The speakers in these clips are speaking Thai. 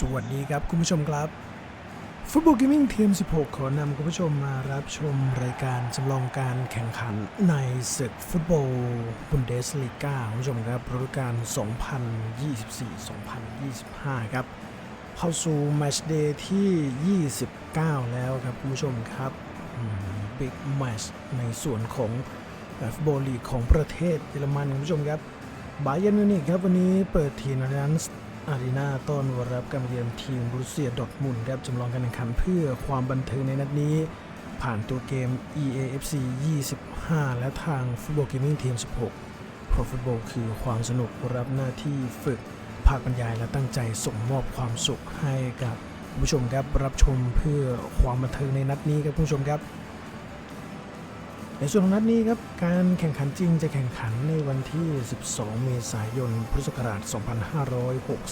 สวัสดีครับคุณผู้ชมครับฟุตบอลเกมมิ่งทีม 16 ขอนำคุณผู้ชมมารับชมรายการจำลองการแข่งขันในศึกฟุตบอลบุนเดสลีกาคุณผู้ชมครับฤดูกาล 2024-2025 ครับ เข้าสู่แมช์เดย์ที่ 29 แล้วครับคุณผู้ชมครับบิ๊กแมชในส่วนของฟุตบอลลีกของประเทศเยอรมันคุณผู้ชมครับบาเยนมิวนิกครับวันนี้เปิดทีมนันส์ อารีนาต้อนรับการเยือนทีมบรูเซียดอทมุนครับจำลองการแข่งขันเพื่อความบันเทิงในนัดนี้ ผ่านตัวเกม EAFC 25 และทางฟุตบอลเกมมิ่งทีม 16 เพราะฟุตบอลคือความสนุกรับหน้าที่ฝึกภาคบรรยายและตั้งใจส่งมอบความสุขให้กับผู้ชมครับรับชมเพื่อความบันเทิงในนัดนี้ครับผู้ชมครับ ในส่วนของนัดนี้ครับ การแข่งขันจริงจะแข่งขันในวันที่ 12 เมษายน พุทธศักราช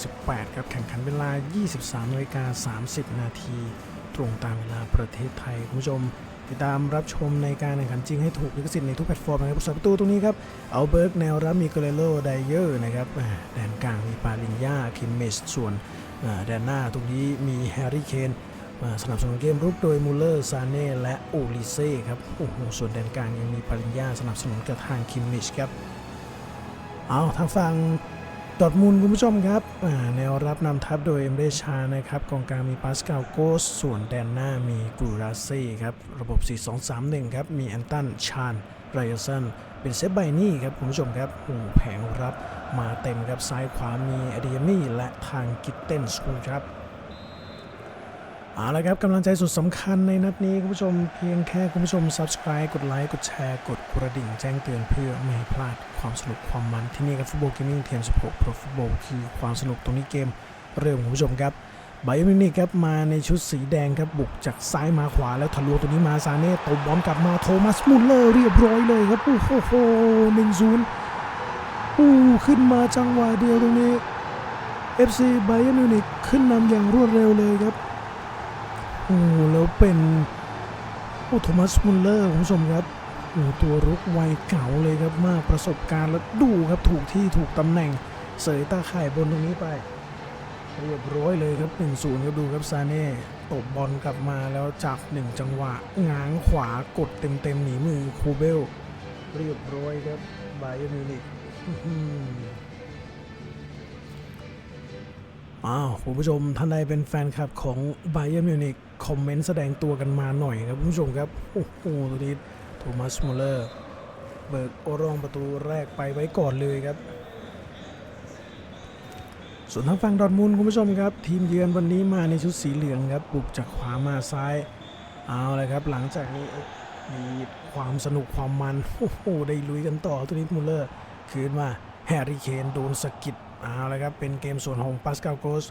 2568 ครับ แข่งขันเวลา 23นาฬิกา30 นาที ตรงตามเวลาประเทศไทย คุณผู้ชม ติดตามรับชมในการแข่งขันจริงให้ถูกลิขสิทธิ์ในทุกแพลตฟอร์มนะครับผู้สประตูตรงนี้ครับ เอาเบิร์กแนวรับมีเกเรโลไดเยอร์นะครับ แดนกลางมีปาลินยาคิมเมชส่วนแดนหน้าตรงนี้มีแฮร์รี่เคน มาสนับสนุนเกมรุกโดยมูลเลอร์ซาเน่และโอลิเซ่ครับ โอ้โห ส่วนแดนกลางยังมีปริญญาสนับสนุนกับทางคิมมิชครับเอาทางฝั่งดอร์ทมุนด์คุณผู้ชมครับแนวรับนำทัพโดยเอ็มเรชานะครับกองกลางมีปาสกาลโกส ส่วนแดนหน้ามีกูราเซ่ครับ ระบบ 4-2-3-1 ครับ มีแอนตัน ชานไรอัสันเป็นเซฟไบนี่ครับคุณผู้ชมครับโอ้แผงรับมาเต็มครับซ้ายขวามีอดียมี่และทางกิตเตนส์ครับ เอาละครับกำลังใจสุดสำคัญในนัดนี้คุณผู้ชมเพียงแค่คุณผู้ชม subscribe กดไลค์กดแชร์กดกระดิ่งแจ้งเตือนเพื่อไม่ให้พลาดความสนุกความมันที่นี่กับฟุตบอลเกมมิ่งเทียม16 Pro Football คือความสนุกตรงนี้เกมเริ่มคุณผู้ชมครับไบเอมินิครับมาในชุดสีแดงครับบุกจากซ้ายมาขวาแล้วทะลวงตัวนี้มาซาเน่ตบบอลกลับมาโทมัสมุลเลอร์เรียบร้อยเลยครับโอ้โหหนึ่งศูนย์อู้ขึ้นมาจังหวะเดียวตรงนี้ FC ไบเอมินิกขึ้นนำอย่างรวดเร็วเลยครับ โอ้แล้วเป็นโอ้โทมัสมุลเลอร์คุณผู้ชมครับโอ้ตัวรุกวัยเก่าเลยครับมากประสบการณ์แล้วดูครับถูกที่ถูกตำแหน่งเสยตาข่ายบนตรงนี้ไป เรียบร้อยเลยครับ 1 0ครับดูครับซาเน่ตบบอลกลับมาแล้วจับหนึ่งจังหวะง้างขวากดเต็มๆหนีมือคูเบล เรียบร้อยครับไบเอร์นมิวนิกอ้าวคุณผู้ชมท่านใดเป็นแฟนคลับของ Bayern Munich คอมเมนต์แสดงตัวกันมาหน่อยครับคุณผู้ชมครับ โอ้โหตัวนี้โทมัสมูลเลอร์ เบิกโอรองประตูแรกไปไว้ก่อนเลยครับ ส่วนทางฝั่งดอทมุนคุณผู้ชมครับ ทีมเยือนวันนี้มาในชุดสีเหลืองครับบุกจากขวามาซ้ายเอาเลยครับ หลังจากนี้มีความสนุกความมันโอ้โหได้ลุยกันต่อตัวนี้มูลเลอร์ คืนมาแฮร์รี่เคนโดนสะกิดเอาละครับเป็นเกมส่วนของปาสกาลโกส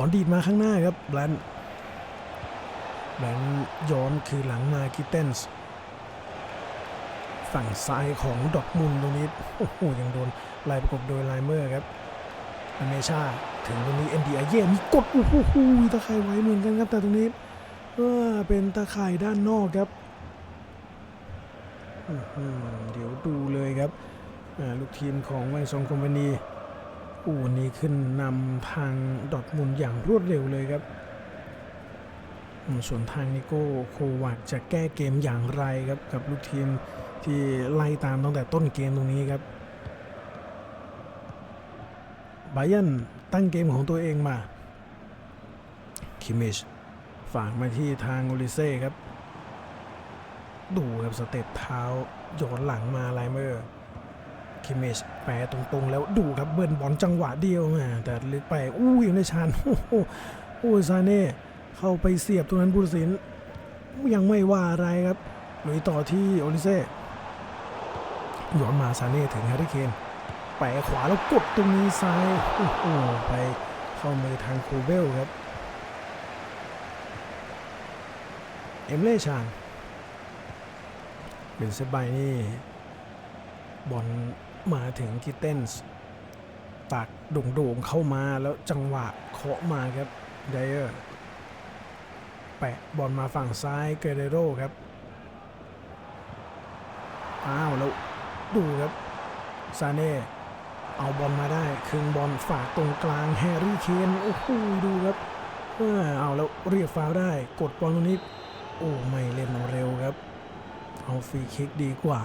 บอลดีดมาข้างหน้าครับแบรนแบรนย้อนคือหลังมาคิเตนส์ฝั่งซ้ายของดอกมุนตรงนี้โอ้โหยังโดนไล่ประกบโดยไลเมอร์ครับอเมชาถึงตรงนี้เอ็นดีอาเย่มีกดโอ้โหตะข่ายไว้เหมือนกันครับแต่ตรงนี้เออเป็นตะข่ายด้านนอกครับเดี๋ยวดูเลยครับลูกทีมของแวงซองคอมพานี อูวันนี้ขึ้นนำทางดอทมุนอย่างรวดเร็วเลยครับ ส่วนทางนิโก้โควาดจะแก้เกมอย่างไรครับกับลูกทีมที่ไล่ตามตั้งแต่ต้นเกมตรงนี้ครับไบยันตั้งเกมของตัวเองมา คิมิชฝากมาที่ทางโอลิเซ่ครับ ดูครับสเต็ปเท้าโยนหลังมาไลเมอร์ คิเมชแปรตรงๆ แล้วดูครับเบิร์นบอลจังหวะเดียวนะแต่ลึกไปอู้ยในชานโอ้โหโอ้ซาเน่เข้าไปเสียบตรงนั้นบุรสินยังไม่ว่าอะไรครับลุยต่อที่โอลิเซ่ย้อนมาซาเน่ถึงแฮร์รี่เคนแปะขวาแล้วกดตรงนี้ซ้ายโอ้โหไปเข้ามือทางคูเบลครับเอมเล่ชานเป็นเซบายนี่บอล มาถึงกิเตนส์ตักโด่งๆเข้ามาแล้วจังหวะเคาะมาครับไดเออร์แปะบอลมาฝั่งซ้ายเกเรโรครับ อ้าว แล้วดูครับ ซาเน่ เอาบอลมาได้ คืนบอลฝากตรงกลางแฮร์รี่เคนโอ้โหดูครับเออเอาแล้วเรียกฟาวได้ กดบอลตรงนี้ โอ้ ไม่เล่นเร็วครับ เอาฟรีคิกดีกว่า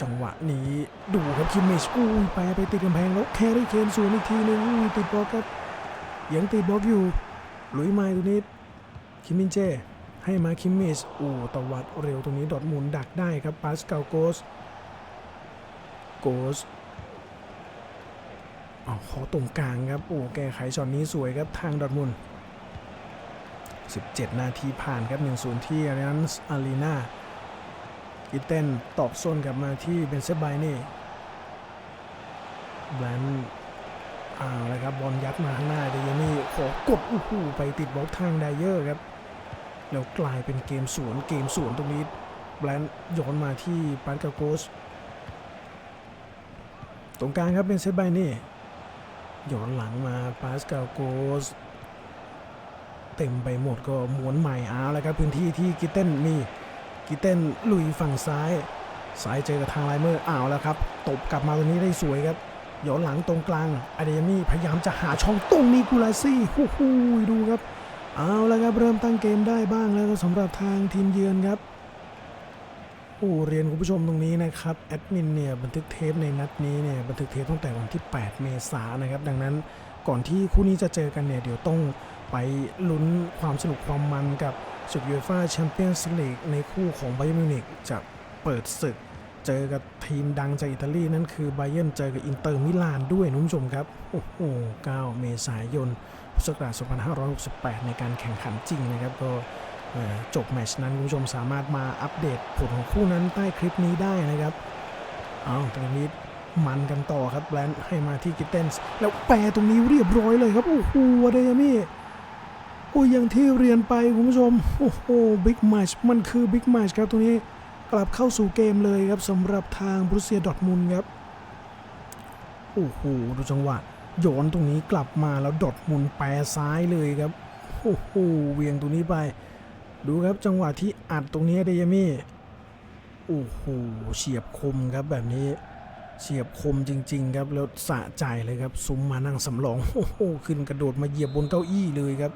จังหวะนี้ดูครับคิมมิชอุ้ยไปไปติดกำแพงแล้วแฮร์รี่เคนสวนอีกทีหนึงอุ้ยติดบล็อกครับยังติดบล็อกอยู่ลุยไม้ตรงนี้คิมมินเจให้มาคิมมิชโอ้ตวัดเร็วตรงนี้ดอดมุนดักได้ครับปาสเกาโกสโกสเอาขอตรงกลางครับโอ้แก้ไขช็อตนี้สวยครับทางดอร์ทมุน17 นาทีผ่านครับ1-0ที่อารีนส์อารีนา อีเต้นตอบโซนกลับมาที่เบนเซบายนี่แบนด์เอาละครับบอลยัดมาข้างหน้าเดยนี่ขอกดอู้หูไปติดบล็อกทางไดเยอร์ครับ แล้วกลายเป็นเกมสวนเกมสวนตรงนี้แบนด์ย้อนมาที่ปานกาโกสตรงกลางครับเป็นเซตไบนี่ย้อนหลังมาปาสกาโกสเต็มไปหมดก็ม้วนใหม่เอาแล้วครับพื้นที่ที่กิเต้นมี กิเต้นลุยฝั่งซ้ายซ้ายเจอกับทางไลเมอร์อ้าวแล้วครับตบกลับมาตรงนี้ได้สวยครับย้อนหลังตรงกลางอเดมี่พยายามจะหาช่องตรงนี้กูลาซี่ฮู้ฮู้ดูครับเอาแล้วครับเริ่มตั้งเกมได้บ้างแล้วสำหรับทางทีมเยือนครับโอ้เรียนคุณผู้ชมตรงนี้นะครับแอดมินเนี่ยบันทึกเทปในนัดนี้เนี่ยบันทึกเทปตั้งแต่วันที่ 8 เมษายนนะครับ ดังนั้นก่อนที่คู่นี้จะเจอกันเนี่ยเดี๋ยวต้องไปลุ้นความสนุกความมันกับ ศึกยูฟ่าแชมเปี้ยนส์ลีกในคู่ของไบเ r n มิวนิกจะเปิดศึก เจอกับทีมดังจากอิตาลีนั่นคือไบเ r n เจอกับอินเตอร์มิลานด้วยนะคุณผู้ชมครับ โอ้โห 9 เมษายนพุทธศักราช2568 ในการแข่งขันจริงนะครับก็จบแมชนั้นคุณผู้ชมสามารถมาอัปเดตผลของคู่นั้นใต้คลิปนี้ได้นะครับ เอาตรงนี้มันกันต่อครับแบรนด์ให้มาที่กิตเตนส์แล้วแปรตรงนี้เรียบร้อยเลยครับ โอ้โหเดยามี่ โอ้ยอย่างที่เรียนไปคุณผู้ชม โอ้โหบิ๊กแมชมันคือบิ๊กแมชครับตรงนี้กลับเข้าสู่เกมเลยครับสำหรับทางบรูเซียดอทมุนครับ โอ้โหดูจังหวะโยนตรงนี้กลับมาแล้วดอทมุนแปรซ้ายเลยครับ โอ้โหเวียงตรงนี้ไป ดูครับจังหวะที่อัดตรงนี้เดยามี่โอ้โหเฉียบคมครับแบบนี้เฉียบคมจริง ๆ ครับแล้วสะใจเลยครับ ซุ้มมานั่งสำรองโอ้โหขึ้นกระโดดมาเหยียบบนเก้าอี้เลยครับ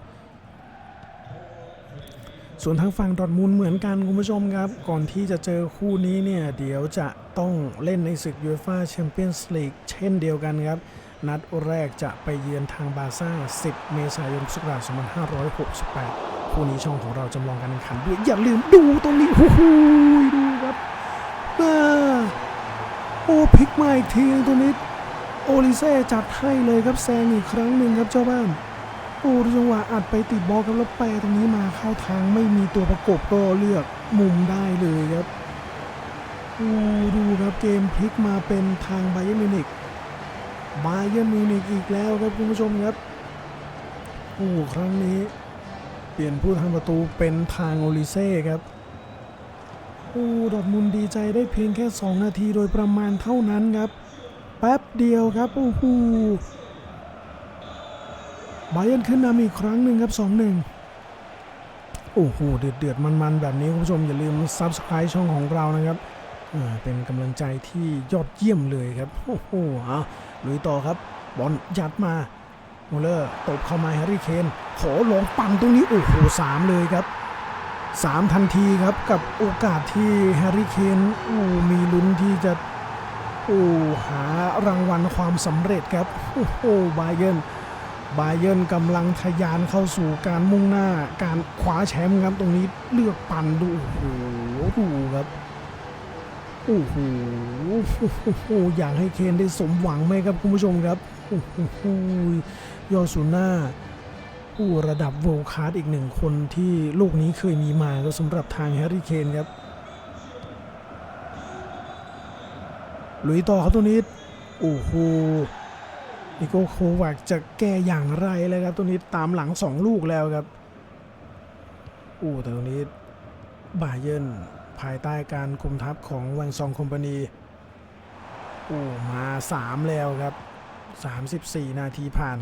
ส่วนทางฝั่งดอทมุนด์เหมือนกันคุณผู้ชมครับ ก่อนที่จะเจอคู่นี้เนี่ย เดี๋ยวจะต้องเล่นในศึกยูฟ่าแชมเปี้ยนส์ลีกเช่นเดียวกันครับ นัดแรกจะไปเยือนทางบาซ่า 10 เมษายนพุทธศักราช2568 คู่นี้ช่องของเราจำลองการแข่งขันด้วย อย่าลืมดูตรงนี้โอ้โหดูครับอ่าโอ้พลิกมาอีกทีตัวนี้โอลิเซ่จัดให้เลยครับแซงอีกครั้งหนึ่งครับเจ้าบ้าน โอ้จังหวะอัดไปติดบอลครับแล้วแปรตรงนี้มาเข้าทางไม่มีตัวประกบก็เลือกมุมได้เลยครับโอ้ดูครับเกมพลิกมาเป็นทางไบเ r n มิวนิกไบเ r n มิวนิกอีกแล้วครับคุณผู้ชมครับโอ้ครั้งนี้ เปลี่ยนผู้ทำประตูเป็นทางโอลิเซ่ครับโอ้ดอทมุนด์ดีใจได้เพียงแค่ 2 นาทีโดยประมาณเท่านั้นครับ แป๊บเดียวครับโอ้โห ไบเ r n ขึ้นนำอีกครั้งหนึ่งครับ 2-1 โอ้โห เดือดเดือดมันๆ แบบนี้คุณผู้ชมอย่าลืม Subscribe ช่องของเรานะครับเป็นกำลังใจที่ยอดเยี่ยมเลยครับ โอ้โหเอาลุยต่อครับ บอลยัดมามูเลอร์ตบเข้ามาแฮร์รี่เคนขอลองปั่นตรงนี้ โอ้โหสามเลยครับสามทันทีครับกับโอกาสที่แฮร์รี่เคนโอ้มีลุ้นที่จะโอ้หารางวัลความสำเร็จครับ โอ้โหไบเยร์น บาเยร์นกำลังทะยานเข้าสู่การมุ่งหน้าการคว้าแชมป์ครับตรงนี้เลือกปั่นดูโอ้โหดูครับโอ้โหโอ้โหอยากให้เคนได้สมหวังไหมครับคุณผู้ชมครับโอ้โหยอสุน่าผู้ระดับโวลคาร์ดอีกหนึ่งคนที่โลกนี้เคยมีมาก็สำหรับทางแฮร์รี่เคนครับลุยต่อครับตัวนี้โอ้โห นิโกโควากจะแก้อย่างไรเลยครับ ตัวนี้ตามหลังสองลูกแล้วครับโอ้แต่ตรงนี้บาเยินภายใต้การคุมทัพของวังซองคอมพานีโอ้มา 3 แล้วครับ 34 นาทีผ่าน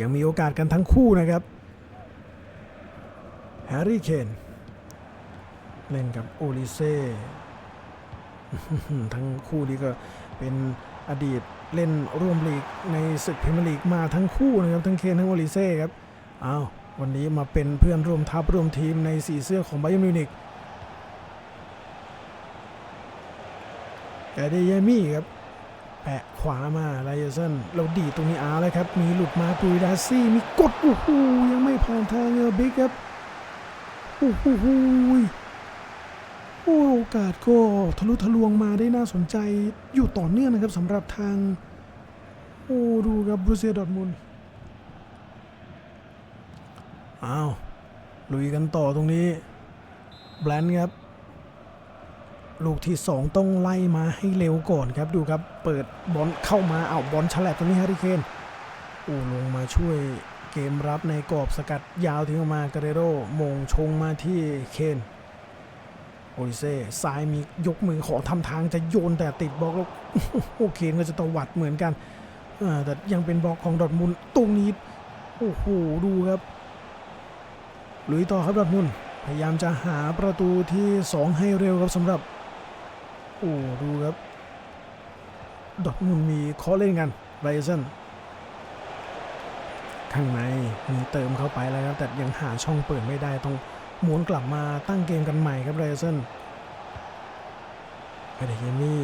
ยังมีโอกาสกันทั้งคู่นะครับแฮร์รี่เคนเล่นกับโอลิเซ่ทั้งคู่นี้ก็เป็น อดีตเล่นร่วมลีกในศึกพรีเมียร์ลีกมาทั้งคู่นะครับทั้งเคนทั้งโอลิเซ่ครับอ้าววันนี้มาเป็นเพื่อนร่วมทัพร่วมทีมในสีเสื้อของไบเยร์นมิวนิกแอเดเยมี่ครับแปะขวามาไลเอเซนเราดีตรงนี้อาร์แล้วครับ มีหลุดมาปุยดาซี่ มีกดโอ้โหยังไม่ผ่านทางเออบิ๊กครับโอ้โห โอกาสก็ทะลุทะลวงมาได้น่าสนใจอยู่ต่อเนื่องนะครับสำหรับทาง โอ้ดูครับบรูเซียดอทมุนอ้าวลุยกันต่อตรงนี้แบรนด์ครับ ลูกที่ 2 ต้องไล่มาให้เร็วก่อนครับดูครับ เปิดบอลเข้ามาเอาบอลฉลับตรงนี้ฮร์รี่เคนโอ้ลงมาช่วยเกมรับในกรอบสกัดยาวทิ้งออกมากาเรโรมงชงมาที่เคน โอิเซ่ซ้ายมียกมือขอทำทางจะโยนแต่ติดบล็อกแล้วโอเคนก็จะตวัดเหมือนกันแต่ยังเป็นบล็อกของดอทมุนตรงนี้โอ้โหดูครับลุยต่อครับดอทมุนพยายามจะหาประตูที่ 2 ให้เร็วครับสำหรับโอ้ดูครับดอทมุนมีเคอเล่นกันไรเซนข้างในมีเติมเข้าไปแล้วครับแต่ยังหาช่องเปิดไม่ได้ต้อง หมุนกลับมาตั้งเกมกันใหม่ครับไรเซนไอเดเยมี่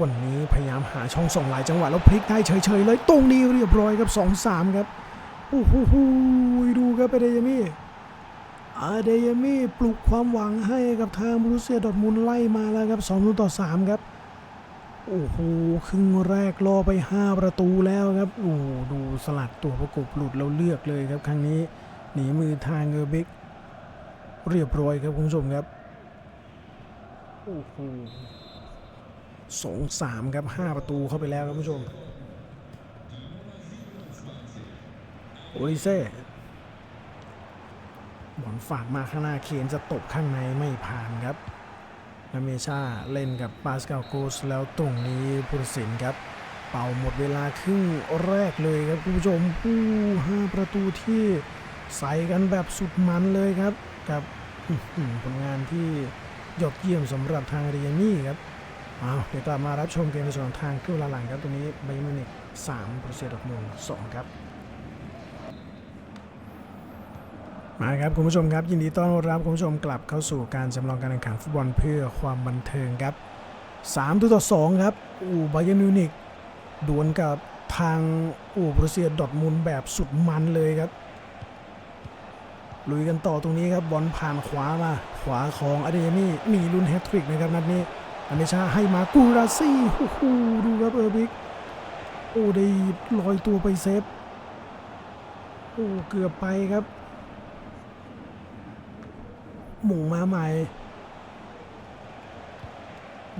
วันนี้พยายามหาช่องส่งหลายจังหวะแล้วพลิกได้เฉยๆเลยตรงนี้เรียบร้อยครับ2-3ครับโอ้โหดูครับไอเดเยมี่อาเดยามี่ปลุกความหวังให้กับทางบรูเซียดอทมุนไล่มาแล้วครับ2ตูต่อ3ครับโอ้โหครึ่งแรกรอไป 5 ประตูแล้วครับโอ้ดูสลัดตัวประกบหลุดแล้วเลือกเลยครับครั้งนี้หนีมือทางเออร์บิก เรียบร้อยครับคุณผู้ชมครับโอ้โหสองสามครับห้าประตูเข้าไปแล้วครับคุณผู้ชมโอลิเซ่บอลฝากมาข้างหน้าเคนจะตบข้างในไม่ผ่านครับนาเมชาเล่นกับปาสกาลโกสแล้วตรงนี้พุทธศิลป์ครับ เป่าหมดเวลาครึ่งแรกเลยครับคุณผู้ชมผู้ห้าประตูที่ใส่กันแบบสุดมันเลยครับกับอื้อหือ ผลงานที่ยอดเยี่ยมสำหรับทางเรียนี่ครับเอาเดี๋ยวกลับมารับชมเกมในส่วนทางครึ่งเวลาหลังครับตรงนี้ไบมินิกสามโปรเซดอกมูลสองครับมาครับคุณผู้ชมครับยินดีต้อนรับคุณผู้ชมกลับเข้าสู่การจำลองการแข่งขันฟุตบอลเพื่อความบันเทิงครับ3ตัวต่อ2ครับอูบาเยนมิวนิกดวลกับทางอูบรูเซียดอทมุนแบบสุดมันเลยครับ ลุยกันต่อตรงนี้ครับบอลผ่านขวามา ขวาของอเดยมี่มีลุ้นแฮตทริกนะครับนัดนี้อเมชาให้มากูราซี่โอ้โหดูครับเออร์บิกโอ้ได้ลอยตัวไปเซฟโอ้เกือบไปครับ หม่งมาใหม่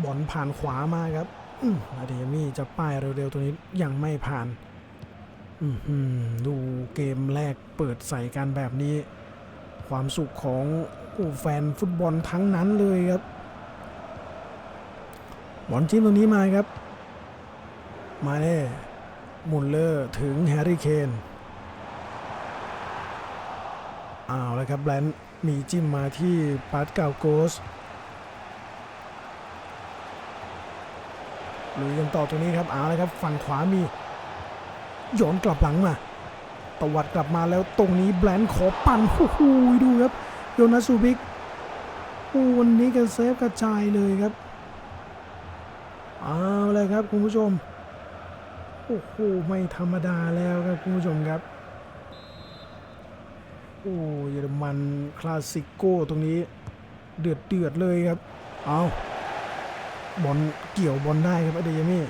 บอลผ่านขวามาครับอืมอาเดมี่จะป้ายเร็วๆ ตัวนี้ยังไม่ผ่านอือหือดูเกมแรกเปิดใส่กันแบบนี้ ความสุขของอู้แฟนฟุตบอลทั้งนั้นเลยครับบอลจิ้มตรงนี้มาครับ มาเน่มุลเลอร์ถึงแฮร์รี่เคนอ้าวแล้วครับแบรนด์มีจิ้มมาที่ปาร์ตเกาโกสลุยกันต่อตรงนี้ครับเอาเลยครับฝั่งขวามีโยนกลับหลังมา ตวัดกลับมาแล้วตรงนี้แบรนด์ขอปั่นโอ้โหดูครับโยนาสูบิกโอ้วันนี้กันเซฟกระจายเลยครับเอาเลยครับคุณผู้ชมโอ้โหไม่ธรรมดาแล้วครับคุณผู้ชมครับโอ้เยอรมันคลาสสิโก้ตรงนี้เดือดเดือดเลยครับเอาบอลเกี่ยวบอลได้ครับอเดยามี่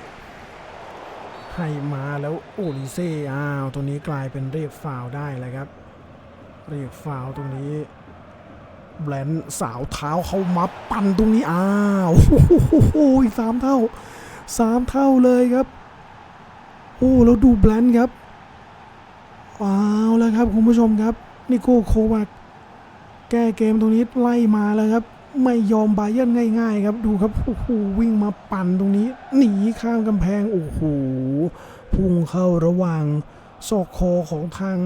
ให้มาแล้วโอลิเซ่อ้าวตรงนี้กลายเป็นเรียกฟาวล์ได้เลยครับ เรียกฟาวล์ตรงนี้แบลน์สาวเท้าเข้ามาปั่นตรงนี้อ้าวโอ้โหอีกสามเท่าสามเท่าเลยครับ โอ้แล้วดูแบลน์ครับอ้าวแล้วครับคุณผู้ชมครับนิโก้โควาคแก้เกมตรงนี้ไล่มาแล้วครับ ไม่ยอมบาเยิร์นง่าย ๆ ครับดูครับโอ้โหวิ่งมาปั่นตรงนี้ หนีข้ามกำแพงโอ้โหพุ่งเข้าระหว่างซอกคอของทาง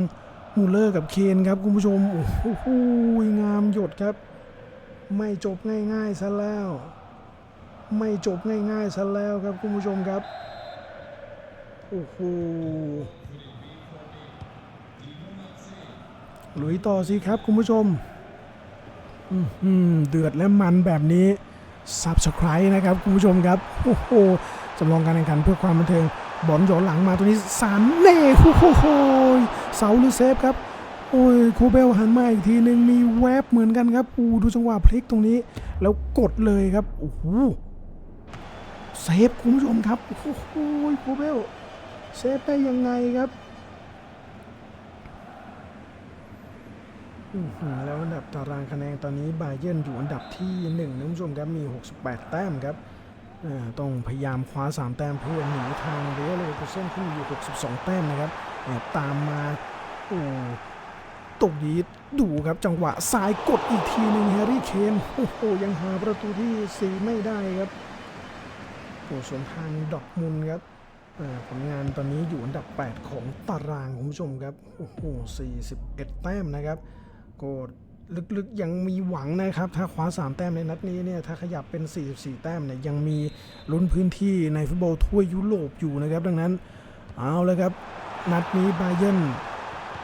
มูลเลอร์กับเคนครับคุณผู้ชมโอ้โหงามหยดครับ ไม่จบง่ายๆซะแล้ว ไม่จบง่ายๆซะแล้วครับคุณผู้ชมครับโอ้โหลุยต่อสิครับคุณผู้ชม เดือดและมันแบบนี้ Subscribe นะครับคุณผู้ชมครับ โอ้โหจำลองการแข่งขันเพื่อความบันเทิงบอลย่อนหลังมาตัวนี้สามเน่โอ้โหเสาหรือเซฟครับ โอ้ยโคเบลหันมาอีกทีหนึ่งมีแวบเหมือนกันครับอูดูจังหวะพลิกตรงนี้ แล้วกดเลยครับ โอ้โหเซฟคุณผู้ชมครับ โอ้โหโคเบลเซฟได้ยังไงครับอื้อหือ แล้วอันดับตารางคะแนนตอนนี้บาเยิร์นอยู่อันดับที่1นะคุณผู้ชมครับมี 68 แต้มครับต้องพยายามคว้า 3 แต้มเพื่อหนีทางเรอัลเลเวอร์เซนที่มีอยู่ 62 แต้มนะครับแอบตามมาโอ้ตกดีดูครับจังหวะซ้ายกดอีกทีหนึ่งแฮร์รี่เคนโอ้โหยังหาประตูที่4ไม่ได้ครับโอ้ส่วนทางดอกมุนครับผลงานตอนนี้อยู่อันดับ 8 ของตารางคุณผู้ชมครับโอ้โห41 แต้มนะครับ ก็ลึกๆยังมีหวังนะครับ ถ้าคว้า 3 แต้มในนัดนี้เนี่ยถ้าขยับเป็น 44 แต้มเนี่ยยังมีลุ้นพื้นที่ในฟุตบอลทั่วยุโรปอยู่นะครับ ดังนั้นเอาเลยครับ นัดนี้บาเยน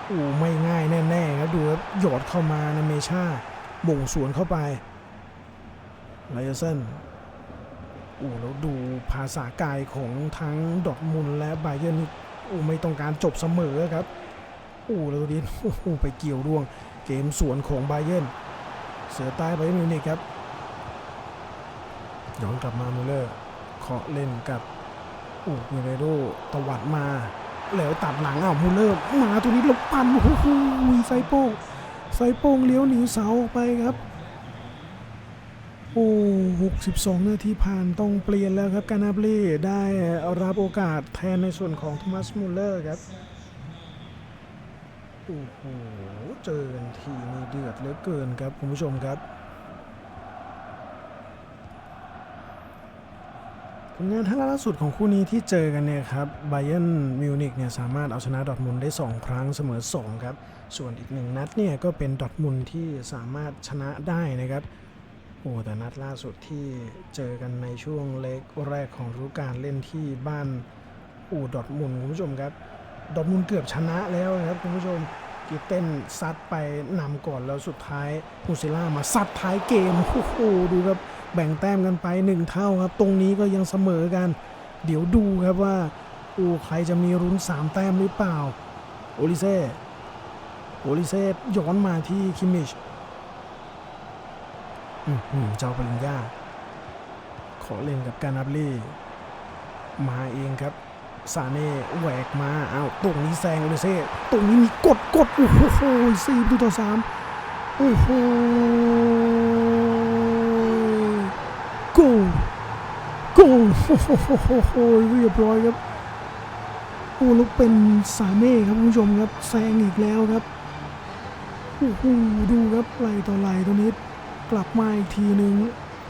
โอ้ไม่ง่ายแน่ๆครับดูครับหยอดเข้ามานะเมชาหม่งสวนเข้าไปไลเอเซนโอ้แล้วดูภาษากายของทั้งดอทมุนและไบาเยนนี่โอ้ไม่ต้องการจบเสมอครับโอ้แล้วดีโอ้ไปเกี่ยวร่วง เกมสวนของไบเยนเสือใต้ไบเยนมิวนิกครับย้อนกลับมามูเลอร์เคาะเล่นกับโอ้เมเรโดตวัดมาแล้วตัดหลังอ้าวมูเลอร์มาตัวนี้ล้วปั่นโอ้โหไซโป้งไซโป้งเลี้ยวหนีเสาออกไปครับโอ้62 นาทีผ่านต้องเปลี่ยนแล้วครับ กานาบลีได้รับโอกาสแทนในส่วนของโทมัสมูเลอร์ครับ โอ้โห เจอกันทีนี่เดือดเหลือเกินครับคุณผู้ชมครับผลงานท่าล่าสุดของคู่นี้ที่เจอกันเนี่ยครับไบเ e นมิวนิกเนี่ยสามารถเอาชนะดอทมุนได้ 2 ครั้งเสมอ 2 ครับ ส่วนอีกหนึ่งนัดเนี่ยก็เป็นดอทมุนที่สามารถชนะได้นะครับโอ้แต่นัดล่าสุดที่เจอกันในช่วงเล็กแรกของฤดูกาลเล่นที่บ้านอูดอทมุนคุณผู้ชมครับดอทมุนเกือบชนะแล้วนะครับคุณผู้ชม กีเต้นซัดไปนำก่อนแล้วสุดท้ายมูซิล่ามาซัดท้ายเกมโอ้โหดูครับแบ่งแต้มกันไปหนึ่งเท่าครับ ตรงนี้ก็ยังเสมอกัน เดี๋ยวดูครับว่าโอ้ใครจะมีรุ้นสามแต้มหรือเปล่า โอลิเซ่โอลิเซ่ย้อนมาที่คิมมิชอื้อหือเจ้าปริญญาขอเล่นกับการับลี่ มาเองครับ ซาเน่แหวกมาอ้าวตรงนี้แซงโอเลเซ่ตรงนี้มีกดกดโอ้โหสี่ประตูต่อสามโอ้โหโกลโกลโอ้โหเรียบร้อยครับโอ้ล้วเป็นซาเน่ครับคุณผู้ชมครับแซงอีกแล้วครับโอ้โหดูครับไหลต่อไหลตัวนี้กลับมาอีกทีหนึ่ง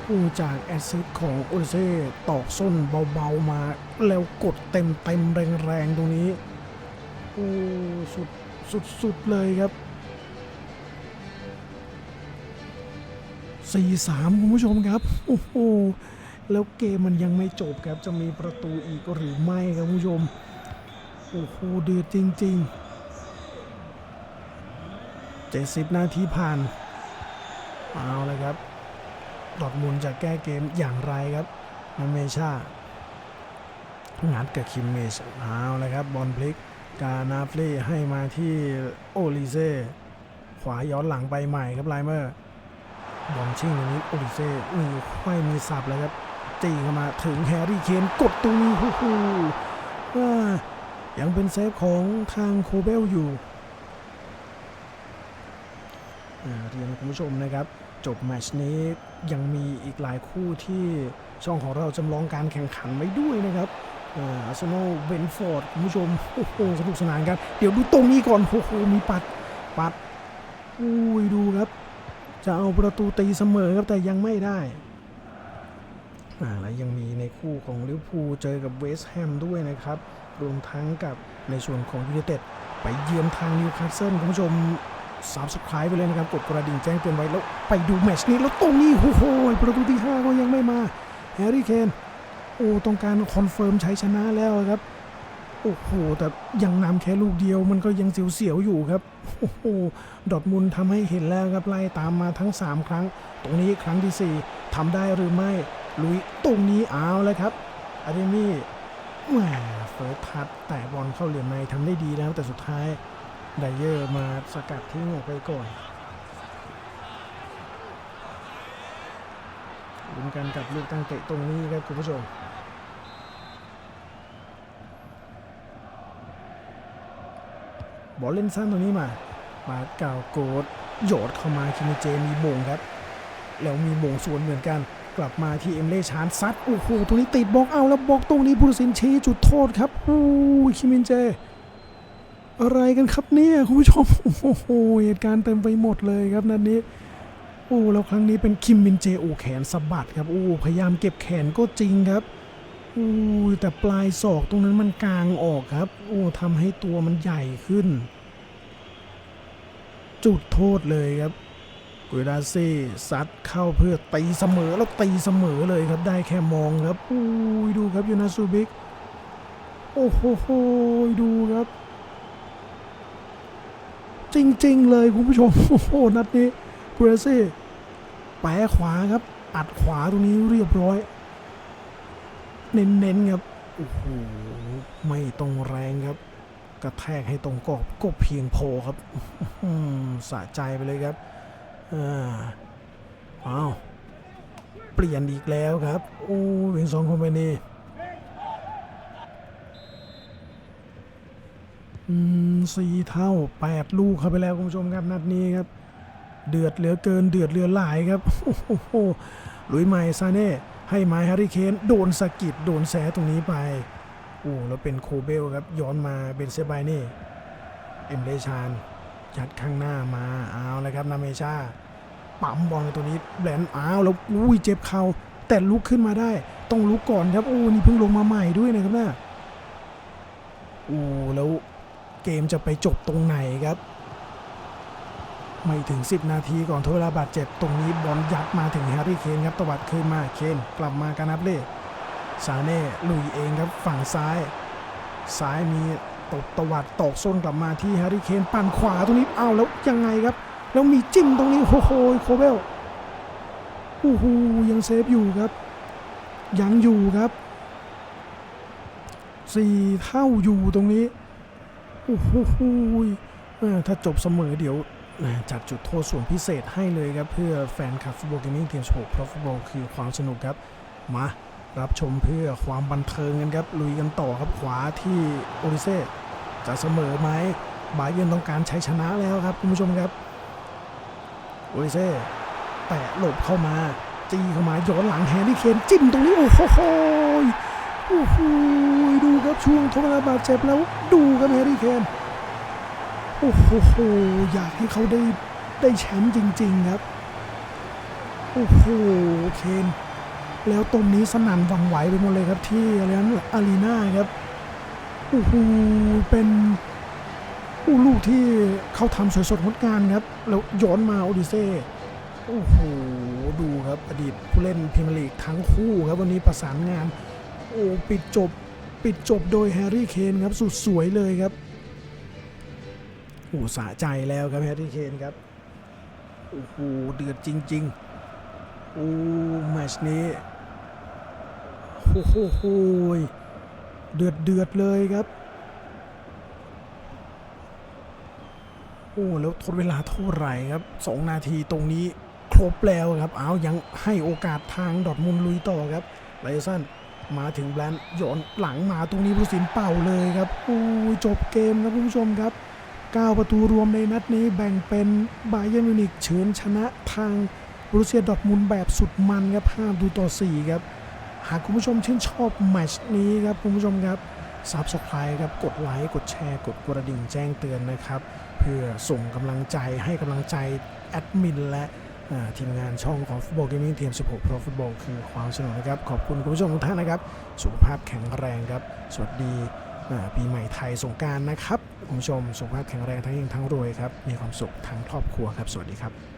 อ้จากแอสซิสของโอเซ่ตอกส้นเบาๆมา แล้วกดเต็มเต็มๆแรงๆตรงนี้ โอ้สุดสุดสุดเลยครับ 4-3 คุณผู้ชมครับ โอ้โห แล้วเกมมันยังไม่จบครับ จะมีประตูอีกหรือไม่ครับคุณผู้ชม โอ้โห เดือดจริง ๆ 70 นาทีผ่าน เอาเลยครับ ดอร์ทมุนจะแก้เกมอย่างไรครับนาเมชางัดกับคิมเมชเอาเลยครับบอลพลิกกานาฟลีให้มาที่โอลิเซ่ขวาย้อนหลังไปใหม่ครับไลเมอร์บอลชิ่งตรงนี้โอลิเซ่มีไขว้มีสับเลยครับจีเข้ามาถึงแฮร์รี่เคนกดตรงนี้ฮู้ฮู้ว่ายังเป็นเซฟของทางโคเบลอยู่เรียนคุณผู้ชมนะครับ จบแมชนี้ ยังมีอีกหลายคู่ที่ช่องของเราจำลองการแข่งขันไว้ด้วยนะครับอาร์เซนอลเบนฟอร์ดคุณผู้ชม โอ้โห สนุกสนานครับเดี๋ยวดูตรงนี้ก่อน โอ้โห มีปัด ปัด อุ้ย ดูครับ จะเอาประตูตีเสมอครับ แต่ยังไม่ได้อ่าและยังมีในคู่ของลิเวอร์พูลเจอกับเวสต์แฮมด้วยนะครับ รวมทั้งกับในส่วนของยูไนเต็ดไปเยือนทางนิวคาสเซิลคุณผู้ชม subscribe ไปเลยนะครับ กดกระดิ่งแจ้งเตือนไว้แล้วไปดูแมชนี้แล้วตรงนี้โอ้โหประตูที่ 5 ก็ยังไม่มาแฮร์รี่เคนโอ้ต้องการคอนเฟิร์มใชัยชนะแล้วครับโอ้โหแต่ยังนำแค่ลูกเดียวมันก็ยังเสียวๆอยู่ครับโอ้โหดอทมุนทำให้เห็นแล้วครับไล่ตามมาทั้ง 3 ครั้ง ตรงนี้ครั้งทีสี่4ทำได้หรือไม่ลุยตรงนี้เอาแล้วครับอาเดมี่แหมเฟิร์สทัชแต่บอลเข้าเหลี่ยมในทำได้ดีแล้วแต่สุดท้าย ไดเยอร์มาสกัดทิ้งออกไปก่อนลุ้นกันกับลูกตั้งเตะตรงนี้ครับคุณผู้ชมบอลเล่นสั้นตรงนี้มา มาเก่าวโกดโยดเข้ามาคิมิเจมีโมงครับ แล้วมีโมงสวนเหมือนกัน กลับมาที่เอ็มเล่ชานซัดโอ้โหตรงนี้ติดบล็อกเอาแล้วบล็อกตรงนี้ผู้ตัดสินชี้จุดโทษครับโอ้คิมินเจ อะไรกันครับเนี่ยคุณผู้ชม โอ้โหเหตุการณ์เต็มไปหมดเลยครับนัดนนี้ โอ้แล้วครั้งนี้เป็นคิมมินเจโอแขนสะบัดครับโอ้พยายามเก็บแขนก็จริงครับโอ้แต่ปลายศอกตรงนั้นมันกลางออกครับ โอ้ทำให้ตัวมันใหญ่ขึ้น จุดโทษเลยครับกุยดาซี่ซัดเข้าเพื่อตีเสมอแล้วตีเสมอเลยครับได้แค่มองครับอุ้ยดูครับยูนาซูบิกโอ้โหโหดูครับ จริง ๆ เลยคุณผู้ชม โอ้โห นัดนี้กุยดาซี่แปะขวาครับ อัดขวาตรงนี้เรียบร้อย เน้นๆครับ โอ้โห ไม่ตรงแรงครับ กระแทกให้ตรงกรอบก็เพียงพอครับสะใจไปเลยครับอ่าอ้าว เปลี่ยนอีกแล้วครับ โอ้เวงสองคอมพานีอืม สี่เท่าแปดลูกเข้าไปแล้วคุณผู้ชมครับนัดนี้ครับ เดือดเหลือเกินเดือดเหลือหลายครับโอ้โหลุยไมซาเน่ให้ไมค์แฮร์รี่เคนโดนสะกิดโดนแสตรงนี้ไปโอ้แล้วเป็นโคเบลครับย้อนมาเบนเซบายเน่เอ็มเลชานยัดข้างหน้ามาเอาเลยครับนาเมชาปั๊มบอลตัวนี้แบลนอ้าวแล้วอุ้ยเจ็บเข่าแต่ลุกขึ้นมาได้ ต้องลุกก่อนครับโอ้นี่เพิ่งลงมาใหม่ด้วยนะครับนะโอ้แล้ว เกมจะไปจบตรงไหนครับ ไม่ถึง 10 นาทีก่อนทเวลาบาดเจ็บตรงนี้บอลยัดมาถึงแฮร์รี่เคนครับตวัดคืนมาเคนกลับมาการนับเล่ซาเน่ลุยเองครับฝั่งซ้าย ซ้ายมีตบตวัดตอกส้นกลับมาที่แฮร์รี่เคนปั่นขวาตรงนี้เอาแล้วยังไงครับ แล้วมีจิ้มตรงนี้โอ้โหโคเบลโอ้โหยังเซฟอยู่ครับ ยังอยู่ครับสี่เท่าอยู่ตรงนี้ โอ้โหถ้าจบเสมอเดี๋ยวจัดจุดโทษส่วนพิเศษให้เลยครับ เพื่อแฟนคลับฟุตบอลเกมมิ่งเทียมสโเพราะฟุตบอลคือความสนุกครับ มารับชมเพื่อความบันเทิงกันครับ ลุยกันต่อครับขวาที่โอริเซ่จะเสมอไหมบาเยร์นต้องการใช้ชนะแล้วครับคุณผู้ชมครับโอริเซ่แตะหลบเข้ามา จี้เข้ามาย้อนหลังแฮร์รี่เคนจิ้มตรงนี้ โอ้โห โอ้โหดูครับช่วงทดเวลาบาดเจ็บแล้วดูครับแฮร์รี่เคนโอ้โหอยากให้เขาได้ได้แชมป์จริง ๆ ครับโอ้โหเคนแล้วตรงนี้สนั่นหวั่นไหวไปหมดเลยครับที่อะไรนั้นอารีนาครับโอ้โหเป็นอู้ลูกที่เขาทำสวยสดงดงามครับ แล้วย้อนมาโอดิเซ่โอ้โหดูครับอดีตผู้เล่นพรีเมียร์ลีกทั้งคู่ครับวันนี้ประสานงาน โอ้ปิดจบปิดจบโดยแฮร์รี่เคนครับสุดสวยเลยครับโอ้สะใจแล้วครับแฮร์รี่เคนครับโอ้โหเดือดจริงๆโอ้แมชนี้โอ้โหเดือดเดือดเลยครับโอ้แล้วทดเวลาเท่าไหร่ครับ 2 นาทีตรงนี้ครบแล้วครับ เอายังให้โอกาสทางดอร์ทมุนลุยต่อครับไลซัน มาถึงแบรนด์ย้อนหลังมาตรงนี้ผู้สินเป่าเลยครับโอ้จบเกมครับคุณผู้ชมครับ 9 ประตูรวมในนัดนี้แบ่งเป็นบาเยนมิวนิกเฉือนชนะทางบรูเซียดอทมุนแบบสุดมันครับ5ดูต่อ 4 ครับ หากคุณผู้ชมชื่นชอบแมชนี้ครับคุณผู้ชมครับซับสไครต์ครับกดไลค์กดแชร์ กดกระดิ่งแจ้งเตือนนะครับ เพื่อส่งกำลังใจให้กำลังใจแอดมินและ ทีมงานช่องของฟุตบอลเกมมิ่งทีม 16 Pro Football คือความสนุกนะครับ ขอบคุณคุณผู้ชมทุกท่านนะครับ สุขภาพแข็งแรงครับ สวัสดีปีใหม่ไทยสงการนะครับ คุณผู้ชมสุขภาพแข็งแรงทั้งยิ่งทั้งรวยครับ มีความสุขทั้งครอบครัวครับ สวัสดีครับ